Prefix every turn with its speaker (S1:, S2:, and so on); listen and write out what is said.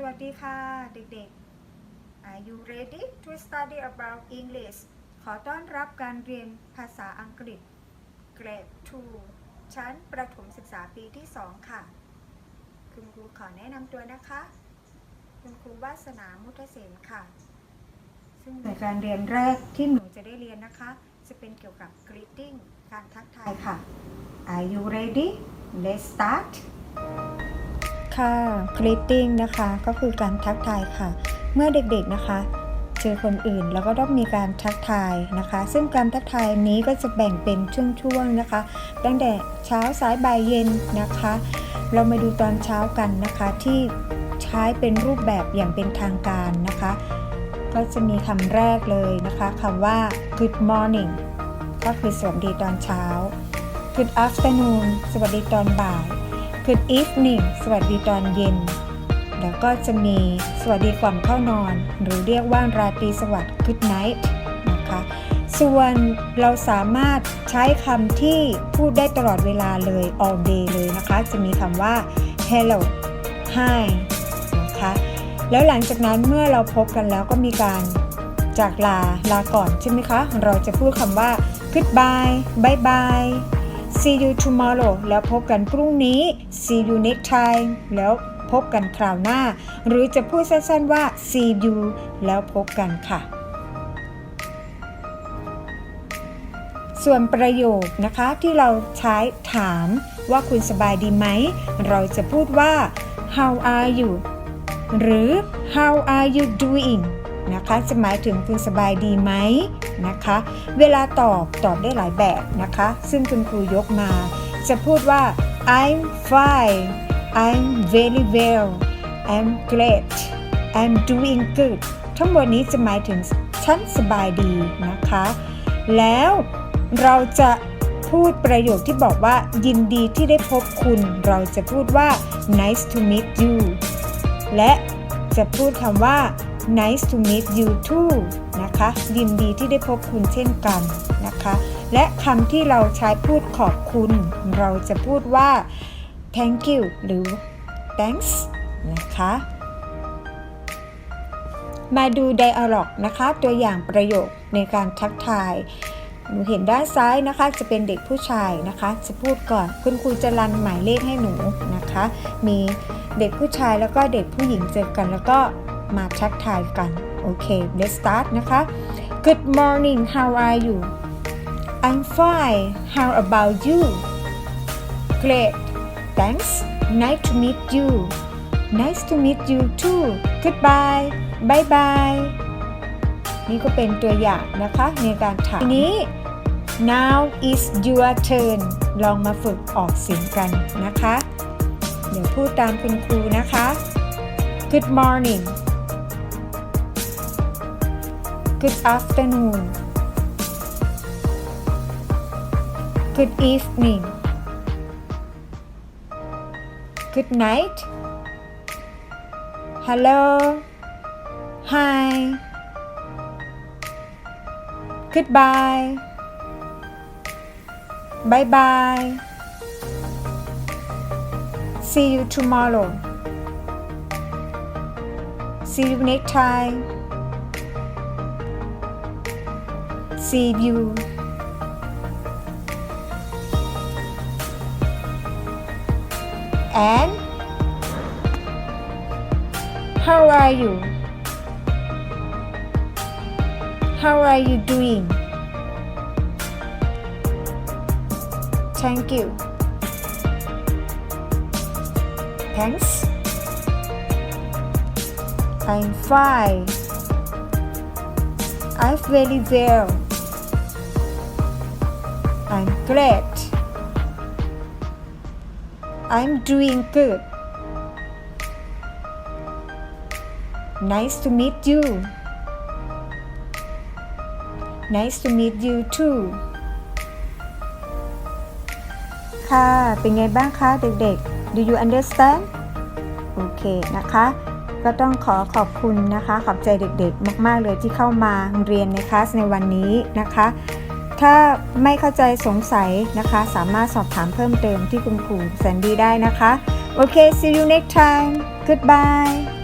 S1: สวัสดีค่ะ เด็กๆ Are you ready to study about English ขอต้อนรับการเรียนภาษาอังกฤษ Grade 2 ชั้นประถมศึกษาปีที่ 2 ค่ะ คุณครูขอแนะนำตัวนะคะ คุณครูวาสนามุทเสนค่ะ ซึ่งในการเรียนแรกที่หนูจะได้เรียนนะคะ จะเป็นเกี่ยวกับ greeting การทักทายค่ะ Are you ready Let's start ค่ะ greeting นะคะ ก็คือการทักทายค่ะ เมื่อเด็กๆนะคะ เจอคนอื่นแล้วก็ต้องมีการทักทายนะคะ ซึ่งการทักทายนี้ก็จะแบ่งเป็นช่วงๆนะคะ ตั้งแต่เช้าสายบ่ายเย็นนะคะ เรามาดูตอนเช้ากันนะคะที่ใช้เป็นรูปแบบอย่างเป็นทางการนะคะ ก็จะมีคำแรกเลยนะคะคำว่า good morning ก็คือสวัสดีตอนเช้า good afternoon สวัสดีตอนบ่าย good evening สวัสดีตอนเย็น แล้วก็จะมีสวัสดีก่อนเข้านอน หรือเรียกว่าราตรีสวัสดิ์ good night นะคะ ส่วนเราสามารถใช้คำที่พูดได้ตลอดเวลาเลย all day เลยนะคะ จะมีคำว่า hello hi นะคะแล้วหลังจากนั้นเมื่อเราพบกันแล้วก็มีการจากลาลาก่อนใช่ไหมคะ เราจะพูดคำว่า goodbye bye bye see you tomorrow แล้วพบกันพรุ่งนี้ see you next time แล้วพบกันคราวหน้า หรือจะพูดสั้นๆว่า see you แล้วพบกันค่ะ ส่วนประโยคนะคะที่เราใช้ถามว่าคุณสบายดีไหม เราจะพูดว่า how are you หรือ how are you doing นะคะจะหมายถึงคุณสบายดีไหม นะคะ เวลาตอบตอบได้หลายแบบนะคะ ซึ่งคุณครูยกมา จะพูดว่า I'm fine I'm very well I'm great I'm doing good ทั้งหมดนี้จะหมายถึงฉันสบายดีนะคะ แล้วเราจะพูดประโยคที่บอกว่า ยินดีที่ได้พบคุณ เราจะพูดว่า nice to meet you และจะพูดคำว่า nice to meet you too นะคะ ยินดีที่ได้พบคุณเช่นกันนะคะ และคำที่เราใช้พูดขอบคุณ เราจะพูดว่า thank you หรือ thanks นะคะ มาดู dialog นะคะ ตัวอย่างประโยคในการทักทายหนูเห็นด้านซ้ายนะคะจะเป็นเด็กผู้ชายนะคะ จะพูดก่อนคุณครูจะรันหมายเลขให้หนูนะคะ มีเด็กผู้ชายแล้วก็เด็กผู้หญิงเจอกันแล้วก็ มาทักทายกัน โอเค let's start นะคะ Good morning how are you I'm fine how about you Great thanks nice to meet you nice to meet you too goodbye bye bye นี่ก็เป็นตัวอย่างนะคะในการถามทีนี้ now is your turn ลองมาฝึกออกเสียงกันนะคะ เดี๋ยวพูดตามคุณครูนะคะ Good morning Good afternoon. Good evening. Good night. Hello. Hi. Goodbye. Bye bye See you tomorrow. See you next time See you. And how are you? How are you doing? Thank you. Thanks. I'm fine. I'm very well i'm great I'm doing good. Nice to meet you. Nice to meet you too. ค่ะ เป็นไงบ้างคะเด็กๆ Do you understand? โอเคนะคะ ก็ต้องขอขอบคุณนะคะ ขอบใจเด็กๆ มากๆเลยที่เข้ามาเรียนในคลาสในวันนี้นะคะ ถ้าไม่เข้าใจสงสัยนะคะ สามารถสอบถามเพิ่มเติมที่คุณครูแซนดี้ได้นะคะ โอเค see you next time goodbye